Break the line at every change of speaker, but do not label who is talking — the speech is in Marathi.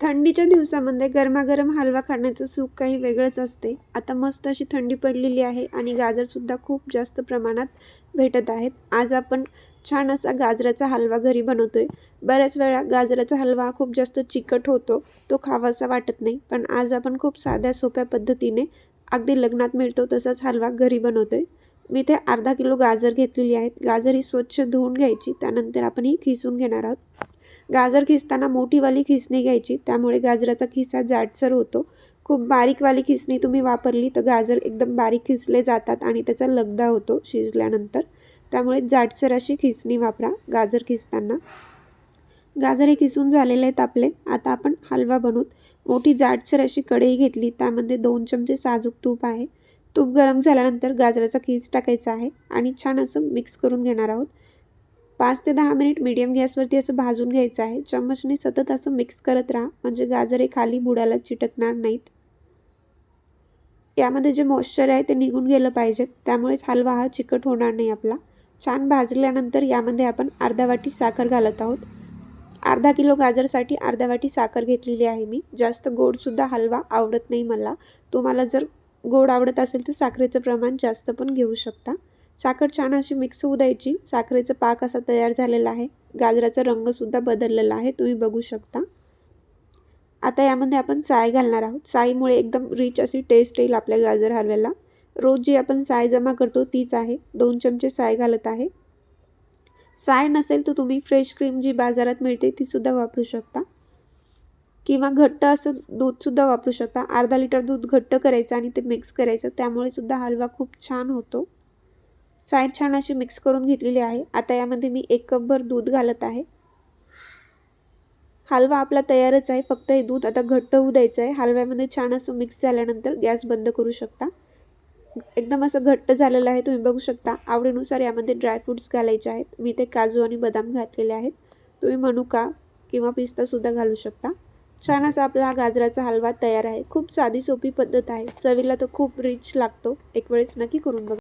थंडीच्या दिवसामध्ये गरमागरम हलवा खाण्याचं सुख काही वेगळंच असते. आता मस्त अशी थंडी पडलेली आहे आणि गाजरसुद्धा खूप जास्त प्रमाणात भेटत आहेत. आज आपण छान असा गाजराचा हलवा घरी बनवतो आहे बऱ्याच वेळा गाजराचा हलवा खूप जास्त चिकट होतो तो खावासा वाटत नाही. पण आज आपण खूप साध्या सोप्या पद्धतीने अगदी लग्नात मिळतो तसाच हलवा घरी बनवतो आहे मी ते अर्धा किलो गाजर घेतलेली आहेत. गाजर ही स्वच्छ धुवून घ्यायची त्यानंतर आपण ही खिसून घेणार आहोत. गाजर खिसताना मोठीवाली खिसणी घ्यायची. त्यामुळे गाजराचा खिसा जाडसर होतो. खूप बारीकवाली खिसणी तुम्ही वापरली तर गाजर एकदम बारीक खिसले जातात आणि त्याचा लगदा होतो शिजल्यानंतर. त्यामुळे जाडसर अशी खिसणी वापरा गाजर खिसताना. गाजर हे खिसून झालेले आहेत आपले. आता आपण हलवा बनवूत मोठी जाडसर अशी कढई घेतली. त्यामध्ये दोन चमचे साजूक तूप आहे. तूप गरम झाल्यानंतर गाजराचा खीस टाकायचा आहे आणि छान असं मिक्स करून घेणार आहोत. पाच ते दहा मिनिट मीडियम गॅसवरती असं भाजून घ्यायचं आहे. चम्मचने सतत असं मिक्स करत राहा. म्हणजे गाजर खाली बुडाला चिटकणार नाहीत. यामध्ये जे मॉइश्चर आहे ते निघून गेलं पाहिजेत त्यामुळेच हलवा हा चिकट होणार नाही आपला. छान भाजल्यानंतर यामध्ये आपण अर्धा वाटी साखर घालत आहोत. अर्धा किलो गाजरसाठी अर्धा वाटी साखर घेतलेली आहे मी. जास्त गोडसुद्धा हलवा आवडत नाही मला. तुम्हाला जर गोड आवडत असेल तर साखरेचं प्रमाण जास्त पण घेऊ शकता. साखर छान अशी मिक्स होऊ द्यायची. साखरेचं पाक असा तयार झालेला आहे. गाजराचा रंगसुद्धा बदललेला आहे. तुम्ही बघू शकता. आता यामध्ये आपण साय घालणार आहोत. साईमुळे एकदम रिच अशी टेस्ट येईल आपल्या गाजर हलव्याला. रोज जी आपण साय जमा करतो तीच आहे. दोन चमचे साय घालत आहे. साय नसेल तर तुम्ही फ्रेश क्रीम जी बाजारात मिळते तीसुद्धा वापरू शकता. किंवा घट्ट असं दूधसुद्धा वापरू शकता. अर्धा लिटर दूध घट्ट करायचं आणि ते मिक्स करायचं. त्यामुळे सुद्धा हलवा खूप छान होतो. साय छान अशी मिक्स करून घेतलेली आहे. आता यामध्ये मी एक कपभर दूध घालत आहे. हलवा आपला तयारच आहे. फक्त हे दूध आता घट्ट होऊ द्यायचं आहे. हलव्यामध्ये छान असं मिक्स झाल्यानंतर गॅस बंद करू शकता. एकदम असं घट्ट झालेलं आहे तुम्ही बघू शकता. आवडीनुसार यामध्ये ड्रायफ्रूट्स घालायचे आहेत. मी ते काजू आणि बदाम घातलेले आहेत. तुम्ही मनुका किंवा पिस्तासुद्धा घालू शकता. छान असा आपला हा गाजराचा हलवा तयार आहे. खूप साधी सोपी पद्धत आहे. चवीला तर खूप रिच लागतो. एक वेळेस नक्की करून बघा.